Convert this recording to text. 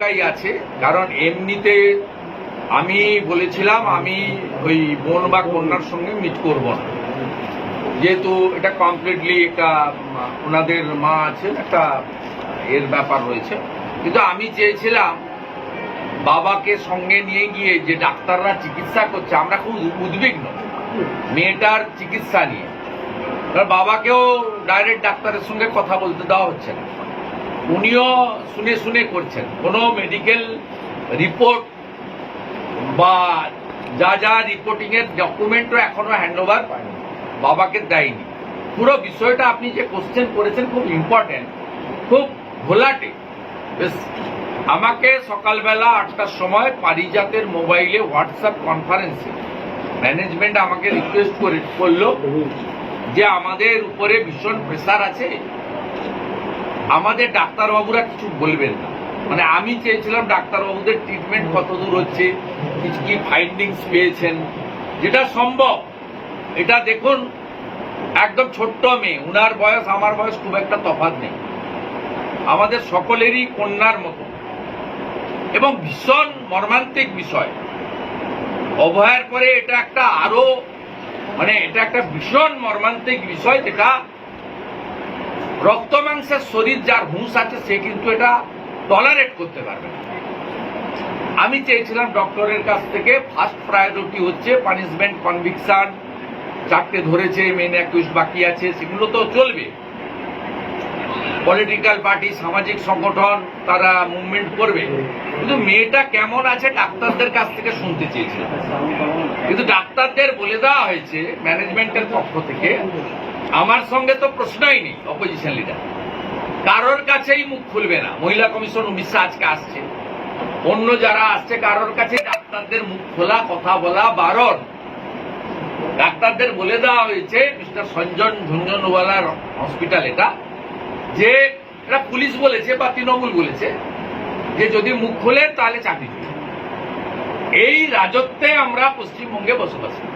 আছে, কারণ এমনিতে আমি বলেছিলাম আমি ওই বোন বা কন্যার সঙ্গে মিট করব না। যেহেতু এটা কমপ্লিটলি একটা, ওনাদের মা আছে একটা এর ব্যাপার রয়েছে। কিন্তু আমি চেয়েছিলাম বাবাকে সঙ্গে নিয়ে গিয়ে যে ডাক্তাররা চিকিৎসা করছে, আমরা খুব উদ্বিগ্ন। মেয়েটার চিকিৎসা নিয়ে। বাবাকেও ডাইরেক্ট ডাক্তারের সঙ্গে কথা বলতে দেওয়া হচ্ছে না। উনিও শুনে শুনে করছেন। কোনো মেডিকেল রিপোর্ট বা যা যা রিপোর্টিং এর ডকুমেন্টও এখনও হ্যান্ড ওভার বাবাকে দেয়নি। পুরো বিষয়টা আপনি যে কোশ্চেন করেছেন খুব ইম্পর্টেন্ট খুব ঘোলাটে। বেশ, আমাকে সকালবেলা আটটার সময় পারিজাতের মোবাইলে হোয়াটসঅ্যাপ কনফারেন্সে ম্যানেজমেন্ট আমাকে রিকোয়েস্ট করে, করল যে আমাদের উপরে ভীষণ প্রেসার আছে আমাদের ডাক্তারবাবুরা কিছু বলবেন না। মানে আমি চেয়েছিলাম ডাক্তারবাবুদের ট্রিটমেন্ট কত দূর হচ্ছে, কিছু কি ফাইন্ডিংস পেয়েছেন, যেটা সম্ভব। এটা দেখুন, একদম ছোট্ট মেয়ে, উনার বয়স, আমার বয়স খুব একটা তফাৎ নেই। আমাদের সকলেরই কন্যার মতো। এবং ভীষণ মর্মান্তিক বিষয়। অভয়ার পরে এটা একটা আরও মানে এটা একটা ভীষণ মর্মান্তিক বিষয় যেটা রক্ত মাংসের শরীর যার হুঁশ আছে, সে কিন্তু এটা টলারেট করতে পারবে না। আমি চেয়েছিলাম ডক্টরের কাছ থেকে ফার্স্ট প্রায়োরিটি হচ্ছে পানিশমেন্ট কনভিকশন চারটে ধরেছে মেন একুশ বাকি আছে, সেগুলো তো চলবে। পলিটিক্যাল পার্টি সামাজিক সংগঠন, তারা মুভমেন্ট করবে। কিন্তু মেয়েটা কেমন আছে, ডাক্তারদের কাছ থেকে শুনতে চেয়েছিলাম। কিন্তু ডাক্তারদের বলে দেওয়া হয়েছে ম্যানেজমেন্টের পক্ষ থেকে আমার সঙ্গে তো প্রশ্নই নেই অপোজিশন লিডার কারোর কাছেই মুখ খুলবে না। মহিলা কমিশন উড়িষ্যা আজকে আসছে। অন্য যারা আসছে, কারোর কাছে ডাক্তারদের মুখ খোলা, কথা বলা বারণ। ডাক্তারদের বলে দেওয়া হয়েছে, মিস্টার সঞ্জন ঝুঞ্ঝনওয়ালার হসপিটাল এটা, যে এটা পুলিশ বলেছে বা তৃণমূল বলেছে, যে যদি মুখ খোলে তাহলে চাকরি। এই রাজত্বে আমরা পশ্চিমবঙ্গে বসবাস করি